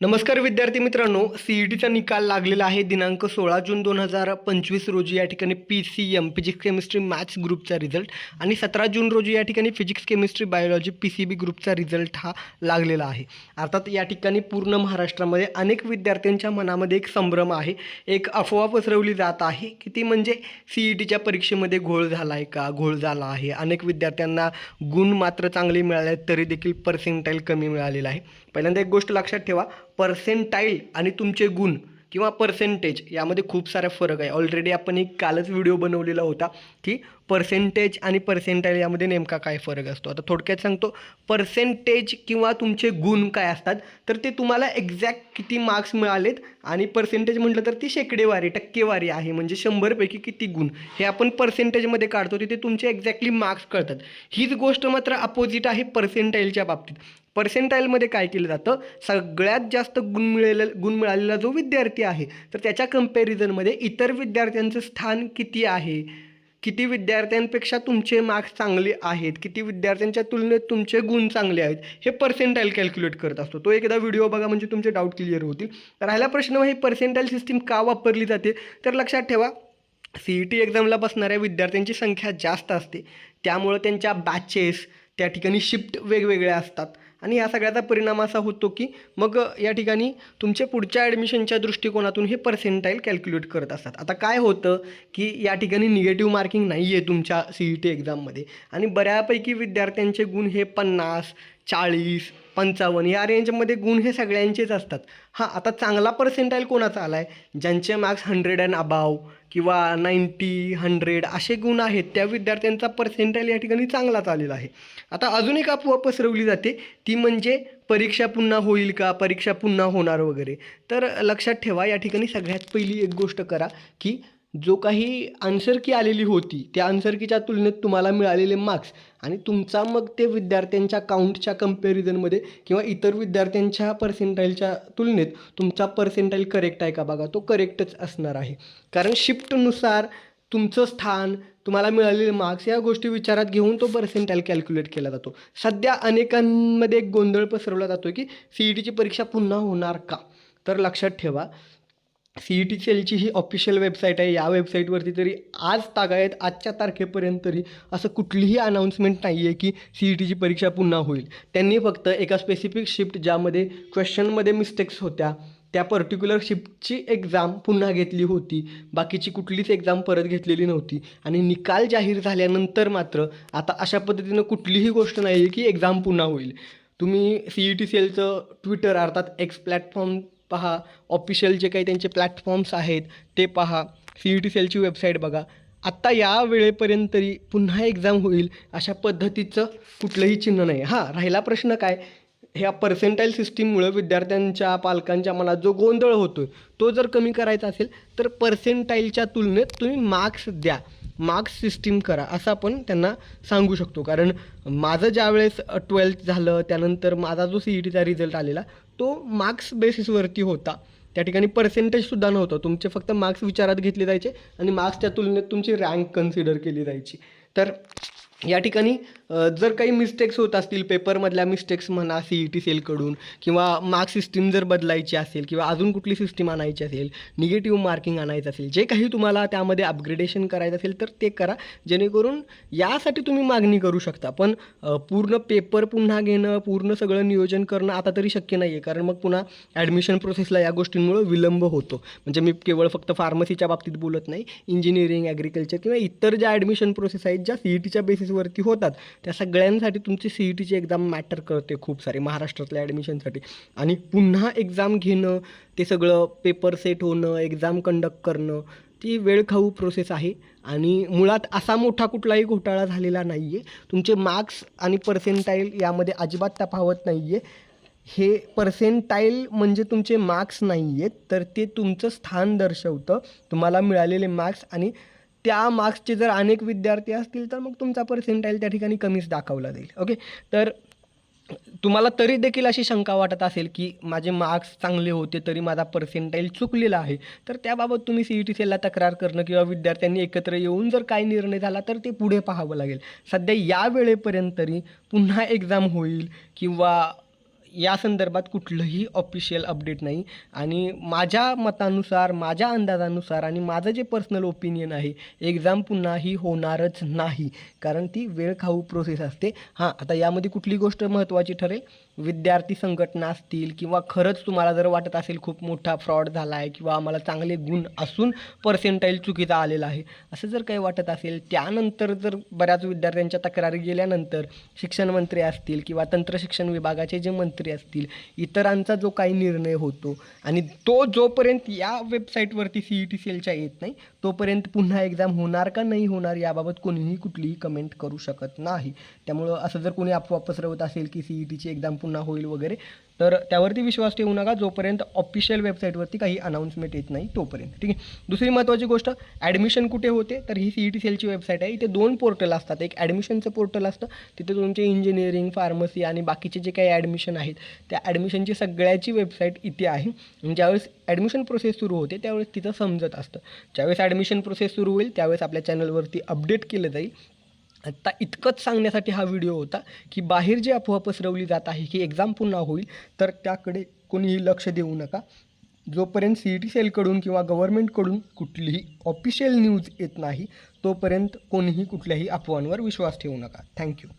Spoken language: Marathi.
नमस्कार विद्यार्थी मित्रांनो सी ई टीचा निकाल लागलेला आहे दिनांक सोळा जून दोन हजार पंचवीस रोजी या ठिकाणी P C M physics chemistry maths ग्रुपचा रिझल्ट आणि सतरा जून रोजी या ठिकाणी physics chemistry biology P C B ग्रुपचा रिझल्ट हा लागलेला आहे. अर्थात या ठिकाणी पूर्ण महाराष्ट्रामध्ये अनेक विद्यार्थ्यांच्या मनामध्ये एक संभ्रम आहे. एक अफवा पसरवली जात आहे की ती म्हणजे सी ई टीच्या परीक्षेमध्ये घोळ झाला आहे का? घोळ झाला आहे. अनेक विद्यार्थ्यांना गुण मात्र चांगले मिळाले आहेत तरी देखील पर्सेंटाईल कमी मिळालेला आहे. पहिल्यांदा एक गोष्ट लक्षात ठेवा. पर्सेंटाईल आणि तुमचे गुण किंवा पर्सेंटेज यामध्ये खूप सारा फरक आहे. ऑलरेडी आपण एक कालच व्हिडिओ बनवलेला होता की पर्सेंटेज आणि पर्सेंटाईल यामध्ये नेमका काय फरक असतो. आता थोडक्यात सांगतो पर्सेंटेज किंवा तुमचे गुण काय असतात तर ते तुम्हाला एक्झॅक्ट किती मार्क्स मिळालेत आणि पर्सेंटेज म्हटलं तर ती शेकडेवारी टक्केवारी आहे. म्हणजे शंभरपैकी किती गुण हे आपण पर्सेंटेजमध्ये काढतो तिथे तुमचे एक्झॅक्टली मार्क्स कळतात. हीच गोष्ट मात्र अपोजिट आहे पर्सेंटाईलच्या बाबतीत. पर्सेंटाईलमध्ये काय केलं जातं? सगळ्यात जास्त गुण मिळेल गुण मिळालेला जो विद्यार्थी आहे तर त्याच्या कम्पॅरिझनमध्ये इतर विद्यार्थ्यांचं स्थान किती आहे? किती विद्यार्थ्यांपेक्षा तुमचे मार्क्स चांगले आहेत? किती विद्यार्थ्यांच्या तुलनेत तुमचे गुण चांगले आहेत? हे पर्सेंटाईल कॅल्क्युलेट करत असतो. तो एकदा व्हिडिओ बघा म्हणजे तुमचे डाऊट क्लिअर होतील. राहिला प्रश्न हे पर्सेंटाईल सिस्टीम का वापरली जाते? तर लक्षात ठेवा सी ई टी एक्झामला बसणाऱ्या विद्यार्थ्यांची संख्या जास्त असते. त्यामुळं त्यांच्या बॅचेस त्या ठिकाणी शिफ्ट वेगवेगळ्या असतात. आणि या सगळ्याचा परिणाम असा होतो की मग या ठिकाणी तुमचे पुढच्या ॲडमिशनच्या दृष्टिकोनातून हे पर्सेंटाईल कॅल्क्युलेट करत असतात. आता काय होतं की या ठिकाणी निगेटिव्ह मार्किंग नाही आहे तुमच्या सी ई टी एक्झाममध्ये आणि बऱ्यापैकी विद्यार्थ्यांचे गुण हे पन्नास चाळीस पंचावन्न या रेंजमध्ये गुण हे सगळ्यांचेच असतात. हां आता चांगला पर्सेंटाईल कोणाचा आला आहे ज्यांचे मार्क्स हंड्रेड अँड अबाव किंवा नाईंटी हंड्रेड असे गुण आहेत त्या विद्यार्थ्यांचा पर्सेंटाईल या ठिकाणी चांगलाच आलेला आहे. आता अजून एक अफवा पसरवली जाते ती म्हणजे परीक्षा पुन्हा होईल का? परीक्षा पुन्हा होणार वगैरे. तर लक्षात ठेवा या ठिकाणी सगळ्यात पहिली एक गोष्ट करा की जो काही आन्सरकी आलेली होती त्या आन्सरकीच्या तुलनेत तुम्हाला मिळालेले मार्क्स आणि तुमचा मग ते विद्यार्थ्यांच्या काउंटच्या कम्पॅरिझनमध्ये किंवा इतर विद्यार्थ्यांच्या पर्सेंटाईलच्या तुलनेत तुमचा पर्सेंटाईल करेक्ट आहे का बघा? तो करेक्टच असणार आहे. कारण शिफ्टनुसार तुमचं स्थान तुम्हाला मिळालेले मार्क्स या गोष्टी विचारात घेऊन तो पर्सेंटाईल कॅल्क्युलेट केला जातो. सध्या अनेकांमध्ये एक गोंधळ पसरवला जातो की सी ई टीची परीक्षा पुन्हा होणार का? तर लक्षात ठेवा सी ई टी सेलची ही ऑफिशियल वेबसाईट आहे. या वेबसाईटवरती तरी आज तागायत आजच्या तारखेपर्यंत तरी असं कुठलीही अनाऊन्समेंट नाही आहे की सी ई टीची परीक्षा पुन्हा होईल. त्यांनी फक्त एका स्पेसिफिक शिफ्ट ज्यामध्ये क्वेश्चनमध्ये मिस्टेक्स होत्या त्या पर्टिक्युलर शिफ्टची एक्झाम पुन्हा घेतली होती. बाकीची कुठलीच एक्झाम परत घेतलेली नव्हती. आणि निकाल जाहीर झाल्यानंतर मात्र आता अशा पद्धतीनं कुठलीही गोष्ट नाही आहे की एक्झाम पुन्हा होईल. तुम्ही सी ई टी सेलचं ट्विटर अर्थात एक्स प्लॅटफॉर्म पहा ऑफिशियल जे काही त्यांचे प्लॅटफॉर्म्स आहेत ते पहा. सी ई टी सेलची वेबसाईट बघा. आत्ता या वेळेपर्यंत तरी पुन्हा एक्झाम होईल अशा पद्धतीचं कुठलंही चिन्ह नाही. हां राहिला प्रश्न काय? ह्या पर्सेंटाईल सिस्टीममुळं विद्यार्थ्यांच्या पालकांच्या मनात जो गोंधळ होतो तो जर कमी करायचा असेल तर पर्सेंटाईलच्या तुलनेत तुम्ही मार्क्स द्या. मार्क्स सिस्टीम करा असं आपण त्यांना सांगू शकतो. कारण माझं ज्यावेळेस ट्वेल्थ झालं त्यानंतर माझा जो सी ई टीचा रिझल्ट आलेला तो मार्क्स बेसिसवरती होता. त्या ठिकाणी पर्सेंटेजसुद्धा नव्हतं. तुमचे फक्त मार्क्स विचारात घेतले जायचे आणि मार्क्सच्या तुलनेत तुमची रँक कन्सिडर केली जायची. तर या ठिकाणी जर काही मिस्टेक्स होत असतील पेपरमधल्या मिस्टेक्स म्हणा सी ई टी सेलकडून किंवा मार्क सिस्टीम जर बदलायची असेल किंवा अजून कुठली सिस्टीम आणायची असेल निगेटिव्ह मार्किंग आणायचं असेल जे काही तुम्हाला त्यामध्ये अपग्रेडेशन करायचं असेल तर ते करा. जेणेकरून यासाठी तुम्ही मागणी करू शकता. पण पूर्ण पेपर पुन्हा घेणं पूर्ण सगळं नियोजन करणं आता तरी शक्य नाही आहे कारण मग पुन्हा ॲडमिशन प्रोसेसला या गोष्टींमुळं विलंब होतो. म्हणजे मी केवळ फक्त फार्मसीच्या बाबतीत बोलत नाही इंजिनिअरिंग ॲग्रिकल्चर किंवा इतर ज्या ॲडमिशन प्रोसेस आहेत ज्या सी ई टीच्या बेसिस वरती होतात. त्या सगळ्यांसाठी तुमची सी ई टीची एक्झाम मॅटर करते खूप सारी महाराष्ट्रातल्या ॲडमिशनसाठी आणि पुन्हा एक्झाम घेणं ते सगळं पेपर सेट होणं एक्झाम कंडक्ट करणं ती वेळखाऊ प्रोसेस आहे. आणि मुळात असा मोठा कुठलाही घोटाळा झालेला नाही आहे तुमचे मार्क्स आणि पर्सेंटाईल यामध्ये अजिबात तफावत नाही आहे हे पर्सेंटाईल म्हणजे तुमचे मार्क्स नाही आहेत तर ते तुमचं स्थान दर्शवतं. तुम्हाला मिळालेले मार्क्स आणि त्या मार्क्सचे जर अनेक विद्यार्थी असतील तर मग तुमचा पर्सेंटाईल त्या ठिकाणी कमीच दाखवला जाईल. ओके तर तुम्हाला तरी देखील अशी शंका वाटत असेल की माझे मार्क्स चांगले होते तरी माझा पर्सेंटाईल चुकलेला आहे. तर त्याबाबत तुम्ही सी ई टी सेलला तक्रार करणं किंवा विद्यार्थ्यांनी एकत्र येऊन जर काही निर्णय झाला तर ते पुढे पाहावं लागेल. सध्या या वेळेपर्यंत तरी पुन्हा एक्झाम होईल किंवा या संदर्भात कुठलंही ऑफिशियल अपडेट नाही. आणि माझ्या मतानुसार माझ्या अंदाजानुसार आणि माझं जे पर्सनल ओपिनियन आहे एक्झाम पुन्हा ही होणारच नाही. कारण ती वेळ खाऊ प्रोसेस असते. हां आता यामध्ये कुठली गोष्ट महत्त्वाची ठरेल? विद्यार्थी संघटना असतील किंवा खरंच तुम्हाला जर वाटत असेल खूप मोठा फ्रॉड झाला आहे किंवा आम्हाला चांगले गुण असून पर्सेंटाईल चुकीचा आलेला आहे असं जर काही वाटत असेल त्यानंतर जर बऱ्याच विद्यार्थ्यांच्या तक्रारी गेल्यानंतर शिक्षण मंत्री असतील किंवा तंत्रशिक्षण विभागाचे जे मंत्री असतील इतरांचा जो काही निर्णय होतो आणि तो जोपर्यंत या वेबसाईटवरती सी ई टी सेलच्या येत नाही तोपर्यंत पुन्हा एक्झाम होणार का नाही होणार याबाबत कोणीही कुठलीही कमेंट करू शकत नाही. त्यामुळं असं जर कोणी अफवा पसरवत असेल की सी ई टीची एक्झाम पुन्हा होईल वगैरे. तर त्यावरती विश्वास ठेवू नका जोपर्यंत ऑफिशियल वेबसाईटवरती काही अनाऊन्समेंट येत नाही तोपर्यंत. ठीक आहे? दुसरी महत्त्वाची गोष्ट ॲडमिशन कुठे होते? तर ही सी ई टी सेलची वेबसाईट आहे. इथे दोन पोर्टल असतात. एक ॲडमिशनचं पोर्टल असतं. तिथे तुमचे इंजिनिअरिंग फार्मसी आणि बाकीचे जे काही ॲडमिशन आहेत त्या ॲडमिशनची सगळ्याची वेबसाईट इथे आहे. ज्यावेळेस ॲडमिशन प्रोसेस सुरू होते त्यावेळेस तिथं समजत असतं. ज्यावेळेस ॲडमिशन प्रोसेस सुरू होईल त्यावेळेस आपल्या चॅनलवरती अपडेट केलं जाईल. आत्ता इतकंच सांगण्यासाठी हा व्हिडिओ होता की बाहेर जी अफवा पसरवली जात आहे की एक्झाम पुन्हा होईल तर त्याकडे कोणीही लक्ष देऊ नका. जोपर्यंत सी ई टी सेलकडून किंवा गव्हर्नमेंटकडून कुठलीही ऑफिशियल न्यूज येत नाही तोपर्यंत कोणीही कुठल्याही अफवांवर विश्वास ठेवू नका. थँक्यू